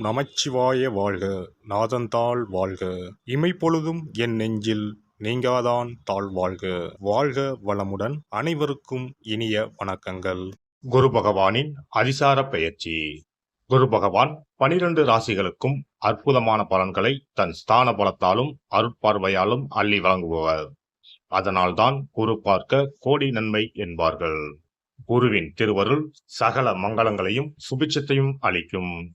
நமச்சிவாய வாழ்க நாதந்தாள் வாழ்க. இமைப்பொழுதும் என் நெஞ்சில் நீங்காதான் தாழ் வாழ்க. வாழ்க வளமுடன் அனைவருக்கும் இனிய வணக்கங்கள். குரு பகவானின் அதிசார பெயர்ச்சி. குரு பகவான் பனிரெண்டு ராசிகளுக்கும் அற்புதமான பலன்களை தன் ஸ்தான பலத்தாலும் அருட்பார்வையாலும் அள்ளி வழங்குபவர். அதனால்தான் குரு பார்க்க கோடி நன்மை என்பார்கள். குருவின் திருவருள் சகல மங்களங்களையும் சுபிட்சத்தையும் அளிக்கும்.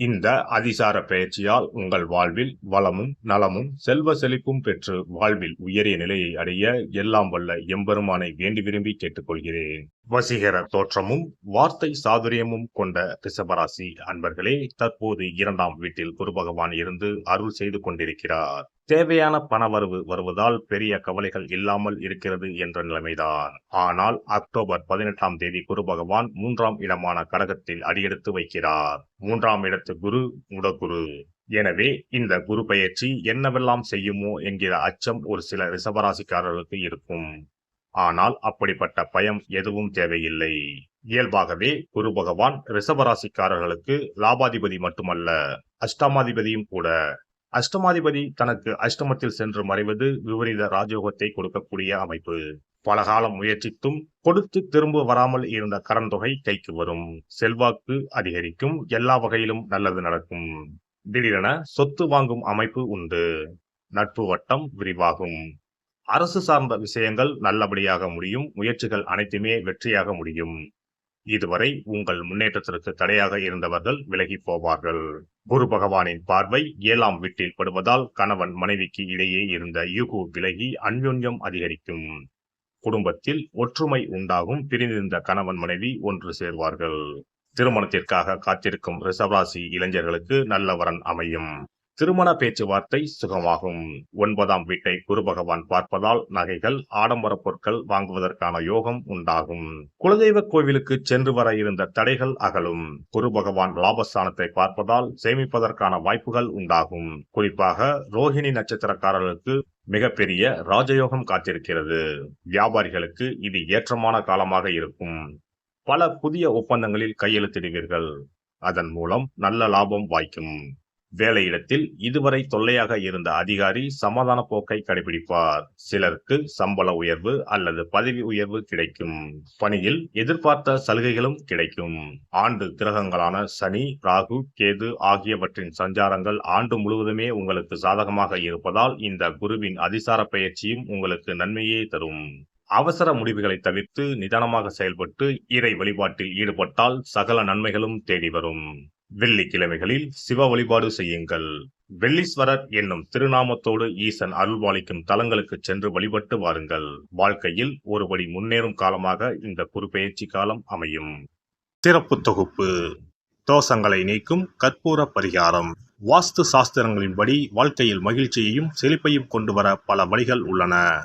இந்த அதிசார பயிற்சியால் உங்கள் வாழ்வில் வளமும் நலமும் செல்வ செழிப்பும் பெற்று வாழ்வில் உயரிய நிலையை அடைய எல்லாம் வல்ல எம்பெருமானை வேண்டி விரும்பி கேட்டுக்கொள்கிறேன். வசீகர தோற்றமும் வார்த்தை சாதுரியமும் கொண்ட ரிஷபராசி அன்பர்களே தற்போது இரண்டாம் வீட்டில் குரு பகவான் இருந்து அருள் செய்து கொண்டிருக்கிறார். தேவையான பணவரவு வருவதால் பெரிய கவலைகள் இல்லாமல் இருக்கிறது என்ற நிலைமைதான். ஆனால் அக்டோபர் பதினெட்டாம் தேதி குரு பகவான் மூன்றாம் இடமான கடகத்தில் அடியெடுத்து வைக்கிறார். மூன்றாம் இடத்து குரு முடகுரு எனவே இந்த குரு பயிற்சி என்னவெல்லாம் செய்யுமோ என்கிற அச்சம் ஒரு சில ரிஷபராசிக்காரர்களுக்கு இருக்கும். ஆனால் அப்படிப்பட்ட பயம் எதுவும் தேவையில்லை. இயல்பாகவே குரு பகவான் ரிஷபராசிக்காரர்களுக்கு லாபாதிபதி மட்டுமல்ல அஷ்டமாதிபதியும் கூட. அஷ்டமாதிபதி தனக்கு அஷ்டமத்தில் சென்று மறைவது விபரீத ராஜயோகத்தை கொடுக்கக்கூடிய அமைப்பு. பலகாலம் முயற்சித்தும் கொடுத்து திரும்ப வராமல் இருந்த கடன் தொகை கைக்கு வரும். செல்வாக்கு அதிகரிக்கும். எல்லா வகையிலும் நல்லது நடக்கும். திடீரென சொத்து வாங்கும் அமைப்பு உண்டு. நட்பு வட்டம் விரிவாகும். அரசு சார்ந்த விஷயங்கள் நல்லபடியாக முடியும். முயற்சிகள் அனைத்துமே வெற்றியாக முடியும். இதுவரை உங்கள் முன்னேற்றத்திற்கு தடையாக இருந்தவர்கள் விலகி போவார்கள். குரு பகவானின் பார்வை ஏழாம் வீட்டில் படுவதால் கணவன் மனைவிக்கு இடையே இருந்த யூகு விலகி அந்யோன்யம் அதிகரிக்கும். குடும்பத்தில் ஒற்றுமை உண்டாகும். பிரிந்திருந்த கணவன் மனைவி ஒன்று சேர்வார்கள். திருமணத்திற்காக காத்திருக்கும் ரிஷபராசி இளைஞர்களுக்கு நல்ல வரன் அமையும். திருமண பேச்சுவார்த்தை சுகமாகும். ஒன்பதாம் வீட்டை குரு பகவான் பார்ப்பதால் நகைகள் ஆடம்பர பொருட்கள் வாங்குவதற்கான யோகம் உண்டாகும். குலதெய்வ கோவிலுக்கு சென்று வர இருந்த தடைகள் அகலும். குரு பகவான் லாபஸ்தானத்தை பார்ப்பதால் சேமிப்பதற்கான வாய்ப்புகள் உண்டாகும். குறிப்பாக ரோஹிணி நட்சத்திரக்காரர்களுக்கு மிகப்பெரிய ராஜயோகம் காத்திருக்கிறது. வியாபாரிகளுக்கு இது ஏற்றமான காலமாக இருக்கும். பல புதிய ஒப்பந்தங்களில் கையெழுத்திடுவீர்கள். அதன் மூலம் நல்ல லாபம் வாய்க்கும். வேலையிடத்தில் இதுவரை தொல்லையாக இருந்த அதிகாரி சமாதான போக்கை கடைபிடிப்பார். சிலருக்கு சம்பள உயர்வு அல்லது பதவி உயர்வு கிடைக்கும். பணியில் எதிர்பார்த்த சலுகைகளும் கிடைக்கும். ஆண்டு கிரகங்களான சனி ராகு கேது ஆகியவற்றின் சஞ்சாரங்கள் ஆண்டு முழுவதுமே உங்களுக்கு சாதகமாக இருப்பதால் இந்த குருவின் அதிசார பயிற்சியும் உங்களுக்கு நன்மையே தரும். அவசர முடிவுகளை தவிர்த்து நிதானமாக செயல்பட்டு இறை வழிபாட்டில் ஈடுபட்டால் சகல நன்மைகளும் தேடி வரும். வெள்ளிக்கிழமைகளில் சிவ வழிபாடு செய்யுங்கள். வெள்ளீஸ்வரர் என்னும் திருநாமத்தோடு ஈசன் அருள்பாலிக்கும் தலங்களுக்கு சென்று வழிபட்டு வாருங்கள். வாழ்க்கையில் ஒருபடி முன்னேறும் காலமாக இந்த குறுபெயர்ச்சி காலம் அமையும். சிறப்பு தொகுப்பு. தோஷங்களை நீக்கும் கற்பூர பரிகாரம். வாஸ்து சாஸ்திரங்களின்படி வாழ்க்கையில் மகிழ்ச்சியையும் செழிப்பையும் கொண்டு வர பல வழிகள் உள்ளன.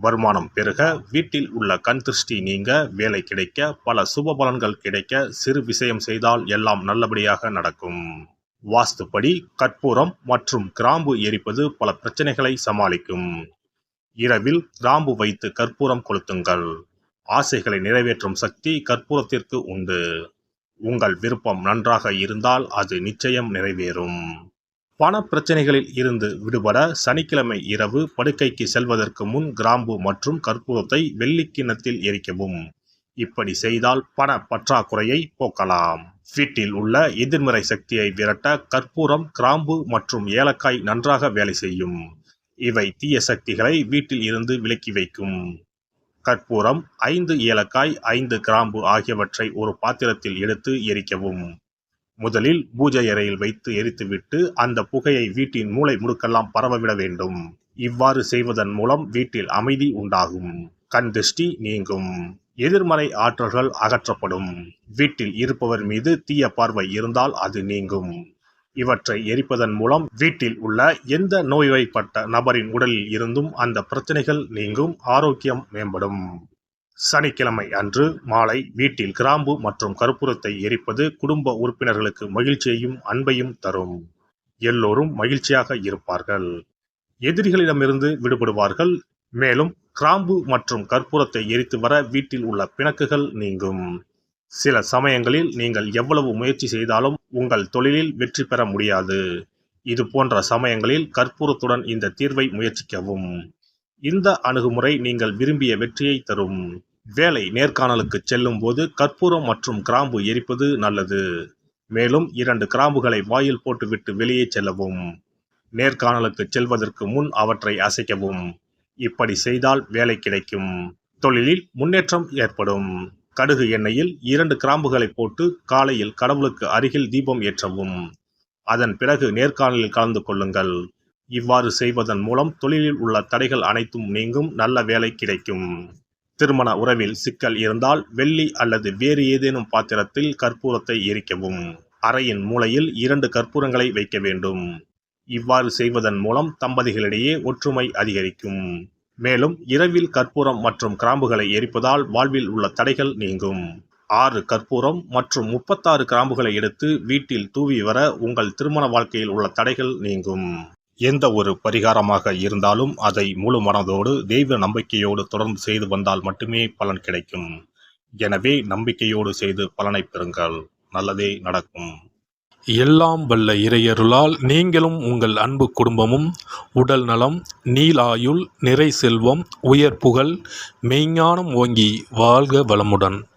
வருமானம் பெருக வீட்டில் உள்ள கண் திருஷ்டி நீங்க வேலை கிடைக்க பல சுப பலன்கள் கிடைக்க சிறு விஷயம் செய்தால் எல்லாம் நல்லபடியாக நடக்கும். வாஸ்துப்படி கற்பூரம் மற்றும் கிராம்பு எரிப்பது பல பிரச்சனைகளை சமாளிக்கும். இரவில் கிராம்பு வைத்து கற்பூரம் கொளுத்துங்கள். ஆசைகளை நிறைவேற்றும் சக்தி கற்பூரத்திற்கு உண்டு. உங்கள் விருப்பம் நன்றாக இருந்தால் அது நிச்சயம் நிறைவேறும். பண பிரச்சனைகளில் இருந்து விடுபட சனிக்கிழமை இரவு படுக்கைக்கு செல்வதற்கு முன் கிராம்பு மற்றும் கற்பூரத்தை வெள்ளிக் கிண்ணத்தில் எரிக்கவும். இப்படி செய்தால் பண பற்றாக்குறையை போக்கலாம். வீட்டில் உள்ள எதிர்மறை சக்தியை விரட்ட கற்பூரம் கிராம்பு மற்றும் ஏலக்காய் நன்றாக வேலை செய்யும். இவை தீய சக்திகளை வீட்டில் இருந்து விலக்கி வைக்கும். கற்பூரம் ஐந்து ஏலக்காய் ஐந்து கிராம்பு ஆகியவற்றை ஒரு பாத்திரத்தில் எடுத்து எரிக்கவும். முதலில் பூஜை அறையில் வைத்து எரித்துவிட்டு அந்த புகையை வீட்டின் மூளை முடுக்கெல்லாம் பரவவிட வேண்டும். இவ்வாறு செய்வதன் மூலம் வீட்டில் அமைதி உண்டாகும். கண் திருஷ்டி நீங்கும். எதிர்மறை ஆற்றல்கள் அகற்றப்படும். வீட்டில் இருப்பவர் மீது தீய பார்வை இருந்தால் அது நீங்கும். இவற்றை எரிப்பதன் மூலம் வீட்டில் உள்ள எந்த நோய்வாய்ப்பட்ட நபரின் உடலில் இருந்தும் அந்த பிரச்சனைகள் நீங்கும். ஆரோக்கியம் மேம்படும். சனிக்கிழமை அன்று மாலை வீட்டில் கிராம்பு மற்றும் கற்பூரத்தை எரிப்பது குடும்ப உறுப்பினர்களுக்கு மகிழ்ச்சியையும் அன்பையும் தரும். எல்லோரும் மகிழ்ச்சியாக இருப்பார்கள். எதிரிகளிடமிருந்து விடுபடுவார்கள். மேலும் கிராம்பு மற்றும் கற்பூரத்தை எரித்து வர வீட்டில் உள்ள பிணக்குகள் நீங்கும். சில சமயங்களில் நீங்கள் எவ்வளவு முயற்சி செய்தாலும் உங்கள் தொழிலில் வெற்றி பெற முடியாது. இது போன்ற சமயங்களில் கற்பூரத்துடன் இந்த தீர்வை முயற்சிக்கவும். இந்த அணுகுமுறை நீங்கள் விரும்பிய வெற்றியை தரும். வேலை நேர்காணலுக்கு செல்லும் போது கற்பூரம் மற்றும் கிராம்பு எரிப்பது நல்லது. மேலும் இரண்டு கிராம்புகளை வாயில் போட்டுவிட்டு வெளியே செல்லவும். நேர்காணலுக்கு செல்வதற்கு முன் அவற்றை அசைக்கவும். இப்படி செய்தால் வேலை கிடைக்கும். தொழிலில் முன்னேற்றம் ஏற்படும். கடுகு எண்ணெயில் இரண்டு கிராம்புகளை போட்டு காலையில் கடவுளுக்கு அருகில் தீபம் ஏற்றவும். அதன் பிறகு நேர்காணலில் கலந்து கொள்ளுங்கள். இவ்வாறு செய்வதன் மூலம் தொழிலில் உள்ள தடைகள் அனைத்தும் நீங்கும் நல்ல வேலை கிடைக்கும். திருமண உறவில் சிக்கல் இருந்தால் வெள்ளி அல்லது வேறு ஏதேனும் பாத்திரத்தில் கற்பூரத்தை எரிக்கவும். அறையின் மூலையில் இரண்டு கற்பூரங்களை வைக்க வேண்டும். இவ்வாறு செய்வதன் மூலம் தம்பதிகளிடையே ஒற்றுமை அதிகரிக்கும். மேலும் இரவில் கற்பூரம் மற்றும் கிராம்புகளை எரிப்பதால் வாழ்வில் உள்ள தடைகள் நீங்கும். ஆறு கற்பூரம் மற்றும் முப்பத்தாறு கிராம்புகளை எடுத்து வீட்டில் தூவி வர உங்கள் திருமண வாழ்க்கையில் உள்ள தடைகள் நீங்கும். எந்த ஒரு பரிகாரமாக இருந்தாலும் அதை முழு மனதோடு தெய்வ நம்பிக்கையோடு தொடர்ந்து செய்து வந்தால் மட்டுமே பலன் கிடைக்கும். எனவே நம்பிக்கையோடு செய்து பலனை பெறுங்கள். நல்லதே நடக்கும். எல்லாம் வல்ல இறையருளால் நீங்களும் உங்கள் அன்பு குடும்பமும் உடல் நலம் நீலாயுள் நிறை செல்வம் உயர் புகழ் மெய்ஞானம் ஓங்கி வாழ்க வளமுடன்.